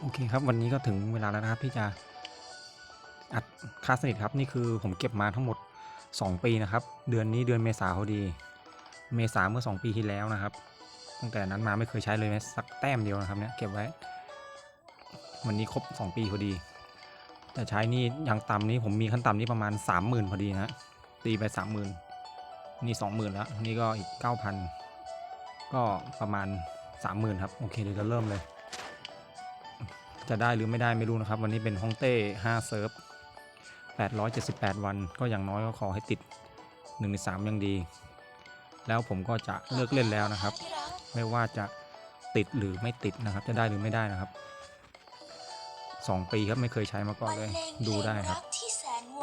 โอเคครับวันนี้ก็ถึงเวลาแล้วนะครับที่จะอัดค่าสนิทครับนี่คือผมเก็บมาทั้งหมด 2 ปีนะครับ เดือนนี้เดือนเมษาพอดี เมษาเมื่อ 2 ปีที่แล้วนะครับ ตั้งแต่นั้นมาไม่เคยใช้เลยแม้สักแต้มเดียวนะครับเนี่ยเก็บไว้ วันนี้ครบ 2 ปีพอดี แต่ใช้นี่อย่างต่ำนี่ผมมีขั้นต่ำนี่ประมาณ 30,000 พอดีนะตีไป 30,000 นี่ 20,000แล้วนี่ก็อีก 9,000 ก็ประมาณ 30,000 ครับ โอเคเดี๋ยวจะเริ่มเลย จะได้หรือไม่ได้ไม่รู้นะครับ วันนี้เป็นฮ่องเต้5เซิร์ฟ878 วันก็อย่างน้อยก็ขอให้ติด1ใน3ยังดี แล้วผมก็จะเลิกเล่นแล้วนะครับ ไม่ว่าจะติดหรือไม่ติดนะครับ จะได้หรือไม่ได้นะครับ 2 ปีครับไม่เคยใช้มาก่อนเลยดูได้ครับ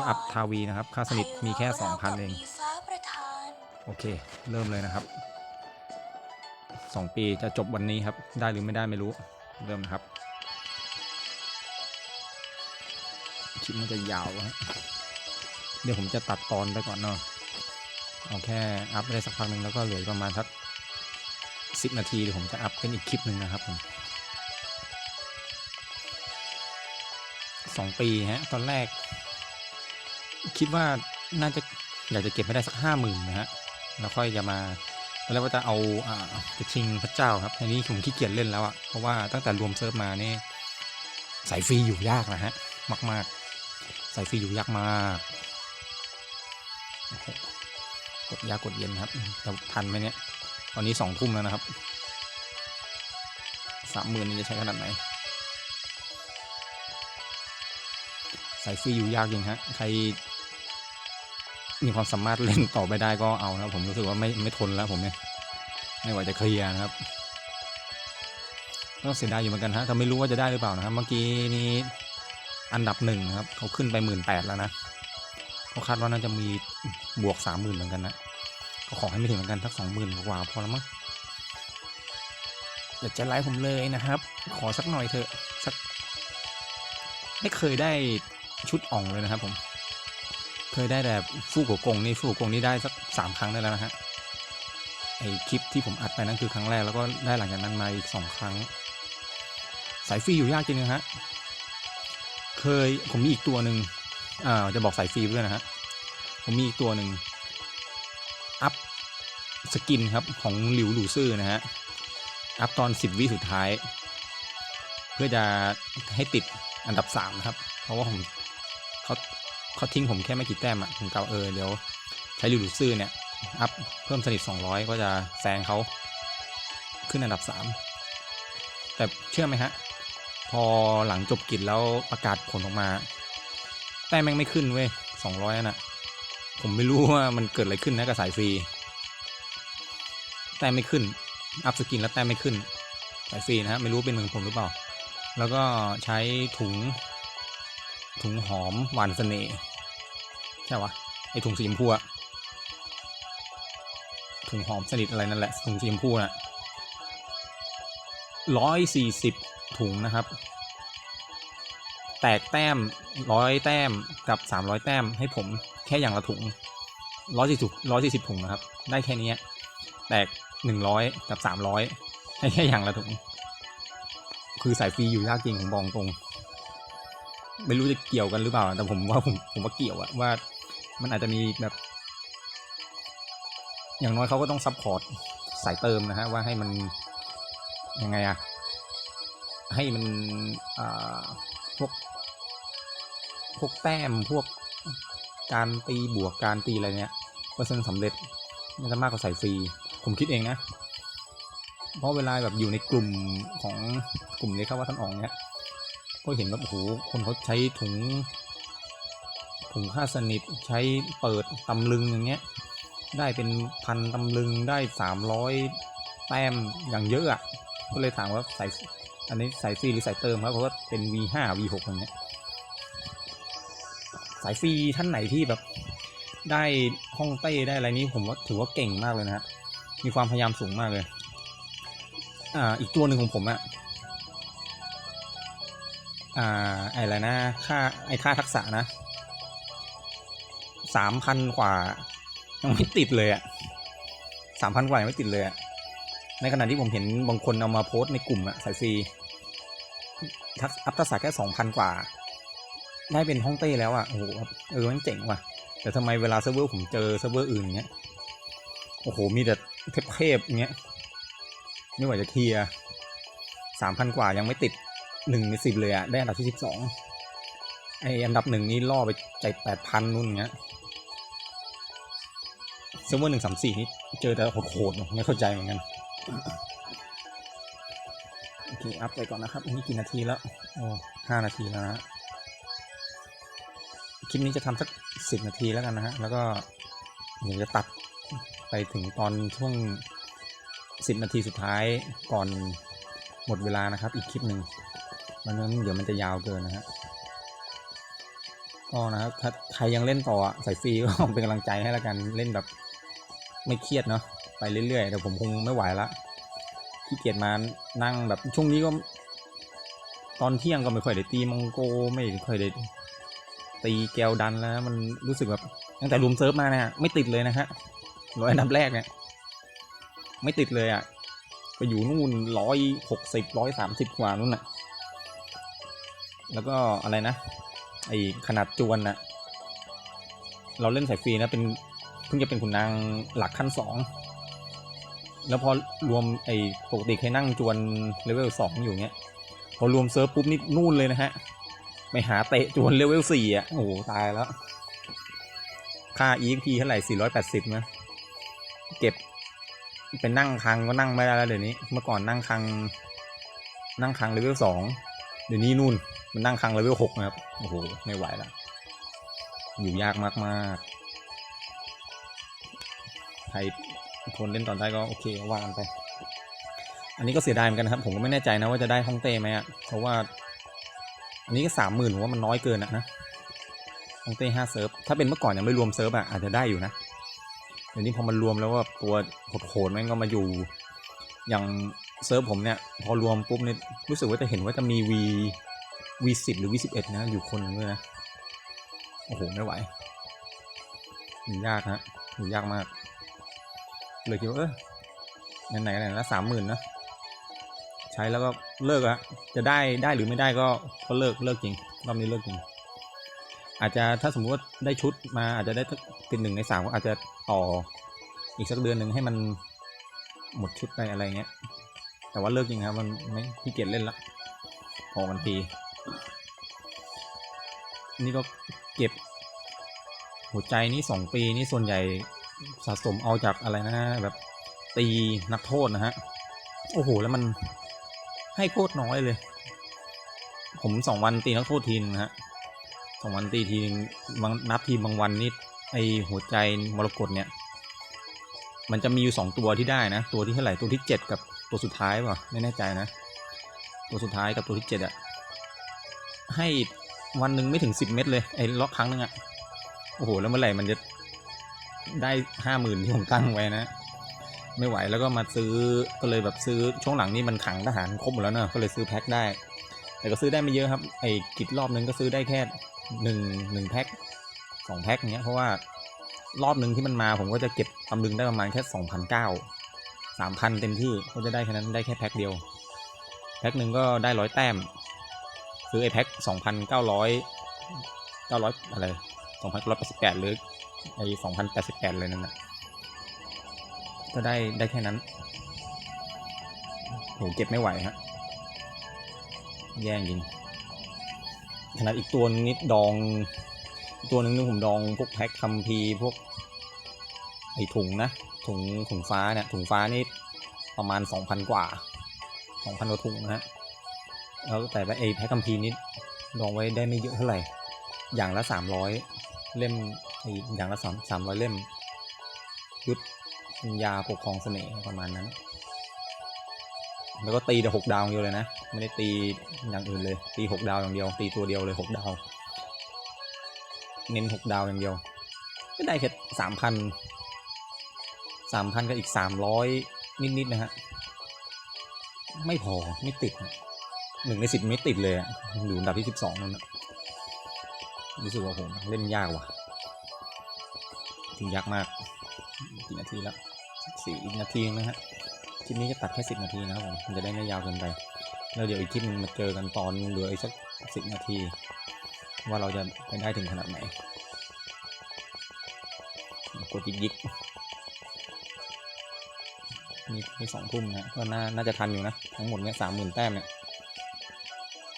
อัพทาวีนะครับ ค่าสนิทมีแค่ 2,000 เอง โอเค เริ่มเลยนะครับ 2 ปีจะจบวันนี้ครับ ได้หรือไม่ได้ไม่รู้ เริ่มนะครับ คลิปมันจะยาวฮะเดี๋ยวผมจะตัดตอนไปก่อนเนาะเอาแค่อัพได้สักพักหนึ่งแล้วก็เหลือประมาณสักสิบนาทีเดี๋ยวผมจะอัพเป็นอีกคลิปหนึ่งนะครับผมสองปีฮะตอนแรก คิดว่าน่าจะอยากจะเก็บไม่ได้สักห้าหมื่นนะฮะแล้วค่อยจะมาแรกว่าจะเอาอ่าจะชิงพระเจ้าครับอันนี้ผมขี้เกียจเล่นแล้วอะเพราะว่าตั้งแต่รวมเซิร์ฟมานี่สายฟรีอยู่ยากนะฮะมาก ๆ ใสายฟรีอยู่ยากมากกดยากกดเย็นครับจะทันไหมเนี่ย ตอนนี้สองทุ่มแล้วนะครับสามหมื่นนี่จะใช้ขนาดไหน ใสายฟรีอยู่ยากจริงฮะ ใคร มีความสามารถเล่นต่อไปได้ก็เอานะครับผมรู้สึกว่าไม่ไม่ทนแล้วผมเนี่ยไม่ไหวจะเคลียร์นะครับก็เสียดายอยู่เหมือนกันฮะแต่ไม่รู้ว่าจะได้หรือเปล่านะครับ เมื่อกี้นี้ อันดับหนึ่งนะครับ เขาขึ้นไปหมื่นแปดแล้วนะเขาคาดว่าน่าจะมีบวกสามหมื่นเหมือนกันนะก็ขอให้ไม่ถึงเหมือนกันสักสองหมื่นกว่าพอแล้วมั้งอย่าใจร้ายผมเลยนะครับ ขอสักหน่อยเถอะสักไม่เคยได้ชุดอ่องเลยนะครับผม เคยได้แต่ฟูกัวกงนี่ฟูกัวกงนี่ได้สักสามครั้งได้แล้วนะฮะไอคลิปที่ผมอัดไปนั่นคือครั้งแรกแล้วก็ได้หลังจากนั้นมาอีกสองครั้ง สายฟรีอยู่ยากจริงนะฮะ เคยผมมีอีกตัวหนึ่งอ่าจะบอกสายฟรีด้วยนะฮะผมมีอีกตัวหนึ่งอัพสกินครับของหลิวหลูซื่อนะฮะอัพตอนสิบวิสุดท้าย เพื่อจะให้ติดอันดับสามนะครับ เพราะว่าผมเขาเขาทิ้งผมแค่ไม่กี่แต้มอะผมกล่าวเออเดี๋ยวใช้หลิวหลูซื่อเนี่ยอัพเพิ่มสนิท 200 ก็จะแซงเขาขึ้นอันดับ 3 แต่เชื่อไหมฮะ พอหลังจบกิจแล้วประกาศผลออกมา แต้มแม่งไม่ขึ้นเว้ย200น่ะ ผมไม่รู้ว่ามันเกิดอะไรขึ้นนะกับสายฟรี แต้มไม่ขึ้น อัพสกินแล้วแต้มไม่ขึ้น สายฟรีนะฮะ ไม่รู้เป็นเมืองผมหรือเปล่า แล้วก็ใช้ถุง ถุงหอมหวานเสน่ห์ใช่วะไอถุงสีชมพูอะถุงหอมสนิทอะไรนั่นแหละถุงสีชมพูน่ะร้อยสี่สิบ ถุงนะครับ แตกแต้มร้อยแต้มกับสามร้อยแต้มให้ผมแค่อย่างละถุงร้อยสี่สิบร้อยสี่สิบถุงนะครับ ได้แค่นี้แตกหนึ่งร้อยกับสามร้อยให้แค่อย่างละถุง คือสายฟรีอยู่ยากจริงผมบอกตรง ไม่รู้จะเกี่ยวกันหรือเปล่า แต่ผมว่าผมผมว่าเกี่ยวอะว่า มันอาจจะมีแบบ อย่างน้อยเขาก็ต้องซัพพอร์ตสายเติมนะฮะว่าให้มันยังไงอะ ให้มันพวกพวกแต้มพวกการตีบวกการตีอะไรเนี้ยเปอร์เซ็นต์สำเร็จมันจะมากกว่าใสายฟรี ผมคิดเองนะ เพราะเวลาแบบอยู่ในกลุ่มของกลุ่มเล็กครับว่าท่านอองเนี้ยก็เห็นว่าโอ้โหคนเขาใช้ถุงถุงค่าสนิทใช้เปิดตำลึงอย่างเงี้ย ได้เป็นพันตำลึงได้สามร้อยแต้มอย่างเยอะอะก็เลยถามว่าใส่ อันนี้ใส่ฟรีหรือใส่เติมครับเพราะว่าเป็น V5 V6 อย่างเงี้ยสายฟรีท่านไหนที่แบบได้ห้องเต้ได้อะไรนี้ผมว่าถือว่าเก่งมากเลยนะฮะมีความพยายามสูงมากเลย อ่า อีกตัวหนึ่งของผมอะอ่าไออะไรนะค่าไอ้ค่าทักษะนะสามพันกว่ายังไม่ติดเลยอะสามพันกว่ายังไม่ติดเลยอะ ในขณะที่ผมเห็นบางคนเอามาโพสต์ในกลุ่มอะสายฟีทักอัพทักษะแค่สองพันกว่า ได้เป็นห้องเต้แล้วอะโอ้โหเออมันเจ๋งว่ะ แต่ทำไมเวลาเซิร์ฟเวอร์ผมเจอเซิร์ฟเวอร์อื่นเงี้ยโอ้โห มีแต่เทพๆเงี้ยไม่ไหวจะเคลียร์สามพันกว่ายังไม่ติดหนึ่งในสิบเลยอะได้อันดับที่สิบสองไออันดับหนึ่งนี่ล่อไปใจแปดพันนู่นเงี้ยเซิร์ฟเวอร์หนึ่งสามสี่นี่เจอแต่โหดๆไม่เข้าใจเหมือนกัน โอเค อัพไปก่อนนะครับอันนี้กี่นาทีแล้ว โอ้ห้านาทีแล้วนะฮะคลิปนี้จะทำสักสิบนาทีแล้วกันนะฮะ แล้วก็เดี๋ยวจะตัดไปถึงตอนช่วงสิบนาทีสุดท้ายก่อนหมดเวลานะครับ อีกคลิปหนึ่งมันนั้นเดี๋ยวมันจะยาวเกินนะฮะก็นะครับถ้าใครยังเล่นต่อใส่ฟรีก็เป็นกำลังใจให้แล้วกันเล่นแบบไม่เครียดเนาะ ไปเรื่อยๆแต่ผมคงไม่ไหวละขี้เกียจมานั่งแบบช่วงนี้ก็ ตอนเที่ยงก็ไม่ค่อยได้ตีมองโกไม่ค่อยได้ตีแกวดันแล้ว มันรู้สึกแบบตั้งแต่รวมเซิร์ฟมาเนี่ยไม่ติดเลยนะฮะร้อยอันดับแรกเนี่ยไม่ติดเลยอะไปอยู่นู่นร้อยหกสิบร้อยสามสิบกว่านู่นน่ะ แล้วก็อะไรนะไอขนาดจวนน่ะ เราเล่นสายฟรีนะเป็นเพิ่งจะเป็นขุนนางหลักขั้นสอง แล้วพอรวมไอ้ปกติเคยนั่งจวนเลเวลสองอยู่เงี้ย พอรวมเซิร์ฟปุ๊บนี่นู่นเลยนะฮะ ไปหาเตะจวนเลเวลสี่อะ โอ้โห ตายแล้ว ค่า EXP เท่าไหร่480นะ เก็บ เป็นนั่งคังก็นั่งไม่ได้แล้วเดี๋ยวนี้ เมื่อก่อนนั่งคัง นั่งคังเลเวลสองเดี๋ยวนี้นู่น มันนั่งคังเลเวลหกนะครับ โอ้โห ไม่ไหวล้วอยู่ยากมากๆใคร ทนเล่นตอนได้ก็โอเคว่ากันไป อันนี้ก็เสียดายเหมือนกันนะครับ ผมก็ไม่แน่ใจนะว่าจะได้ฮ่องเต้ไหมอะเพราะว่า อันนี้ก็สามหมื่นผมว่ามันน้อยเกินอะนะฮ่องเต้ห้าเซิร์ฟถ้าเป็นเมื่อก่อนยังไม่รวมเซิร์ฟอะอาจจะได้อยู่นะเดี๋ยวนี้พอมันรวมแล้วว่าตัวโหดๆแม่งก็มาอยู่ อย่างเซิร์ฟผมเนี่ยพอรวมปุ๊บเนี่ยรู้สึกว่าจะเห็นว่าจะมี V V สิบหรือ V สิบเอ็ดนะ อยู่คนหนึงด้วยนะ โอ้โห ไม่ไหวอยู่ยากฮะอยู่ยากมาก เลยคิดว่าเออไหนๆไหนละสามหมื่นนะใช้แล้วก็เลิกอะจะได้ได้หรือไม่ได้ก็ก็เลิกเลิกจริงรอบนี้เลิกจริง อาจจะถ้าสมมติว่าได้ชุดมาอาจจะได้สักเป็นหนึ่งในสามก็อาจจะต่ออีกสักเดือนหนึ่งให้มันหมดชุดไปอะไรเงี้ย แต่ว่าเลิกจริงครับมันไม่ขี้เกียจเล่นละพอกันทีนี่ก็เก็บ หัวใจนี่สองปีนี่ส่วนใหญ่ สะสมเอาจากอะไรนะแบบตีนักโทษนะฮะ โอ้โห แล้วมันให้โคตรน้อยเลย ผมสองวันตีนักโทษทีนึงนะฮะสองวันตีทีนึงบางนับทีบางวันนี่ไอหัวใจมรกตเนี่ย มันจะมีอยู่สองตัวที่ได้นะ ตัวที่เท่าไหร่ตัวที่เจ็ดกับตัวสุดท้ายป่ะไม่แน่ใจนะ ตัวสุดท้ายกับตัวที่เจ็ดอะให้วันหนึ่งไม่ถึงสิบเม็ดเลยไอ้ล็อกครั้งนึงอะโอ้โห แล้วเมื่อไหร่มันจะ ได้ห้าหมื่นที่ผมตั้งไว้นะ ไม่ไหวแล้วก็มาซื้อก็เลยแบบซื้อช่วงหลังนี่มันขังทหารครบหมดแล้วเนอะก็เลยซื้อแพ็คได้ แต่ก็ซื้อได้ไม่เยอะครับ ไอ้กิจรอบนึงก็ซื้อได้แค่หนึ่งหนึ่งแพ็คสองแพ็คเงี้ยเพราะว่ารอบหนึ่งที่มันมาผมก็จะเก็บตำลึงได้ประมาณแค่สองพันเก้าสามพันเต็มที่ก็จะได้แค่นั้นได้แค่แพ็คเดียว แพ็คหนึ่งก็ได้ร้อยแต้ม ซื้อไอ้แพ็คสองพันเก้าร้อยเก้าร้อยอะไร สองพันร้อยแปดสิบแปดหรือไอ้สองพันแปดสิบแปดเลยนั่นนะก็ได้ได้แค่นั้นโหเก็บไม่ไหวฮะ แย่จริง ขนาดอีกตัวนึงนิดดอง ตัวนึงนี่ผมดองพวกแพ็คคัมภีพวก ไอ้ถุงนะ ถุงถุงฟ้าเนี่ย ถุงฟ้านี่ประมาณสองพันกว่าสองพันกว่าถุงนะฮะ แล้วแต่ว่าไอ้แพ็คคัมภีนี่ดองไว้ได้ไม่เยอะเท่าไหร่ อย่างละสามร้อย เล่มไอ้อย่างละสามสามร้อยเล่ม ยุทธยาปกครองเสน่ห์ประมาณนั้น แล้วก็ตีแต่หกดาวอย่เดียวเลยนะ ไม่ได้ตีอย่างอื่นเลย ตีหกดาวอย่างเดียว ตีตัวเดียวเลยหกดาว เน้นหกดาวอย่างเดียว ก็ได้แค่สามพันสามพันกับอีกสามร้อยนิดๆนะฮะ ไม่พอไม่ติดหนึ่งในสิบไม่ติดเลยอะอยู่อันดับที่สิบสองนั่นนะ รู้สึกว่าผมเล่นยากว่ะถึงยากมากกี่นาทีแล้วสี่นาทีนะฮะคลิปนี้จะตัดแค่สิบนาทีนะครับผมมันจะได้ไม่ยาวเกินไปแล้วเดี๋ยวอีกคลิปนึงมาเจอกันตอนเหลืออีกสักสิบนาที ว่าเราจะไปได้ถึงขนาดไหนกดยิกยิกนี่นี่สองทุ่มนะก็น่าน่าจะทันอยู่นะ ทั้งหมดเนี่ยสามหมื่นแต้มเนี่ย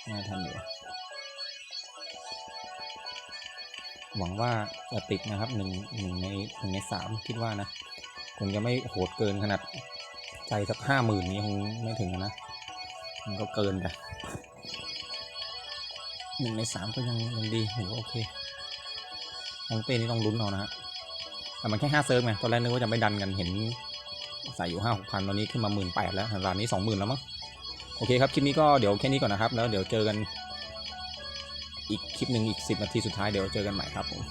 น่าทันอยู่ หวังว่าจะติดนะครับหนึ่งหนึ่งในหนึ่งในสามคิดว่านะคงจะไม่โหดเกินขนาดใจสักห้าหมื่นนี้คงไม่ถึงนะมันก็เกินไปหนึ่งในสามก็ยังยังดีถือว่าโอเคมองเต้นี่ต้องลุ้นเอานะฮะแต่มันแค่ห้าเซิร์ฟไงตอนแรกนึกว่าจะไม่ดันกันเห็นใส่อยู่ห้าหกพันตอนนี้ขึ้นมาหมื่นแปดแล้วร้านนี้สองหมื่นแล้วมั้งโอเคครับคลิปนี้ก็เดี๋ยวแค่นี้ก่อนนะครับ แล้วเดี๋ยวเจอกัน อีกคลิปหนึ่งอีกสิบนาทีสุดท้ายเดี๋ยวเจอกันใหม่ครับผม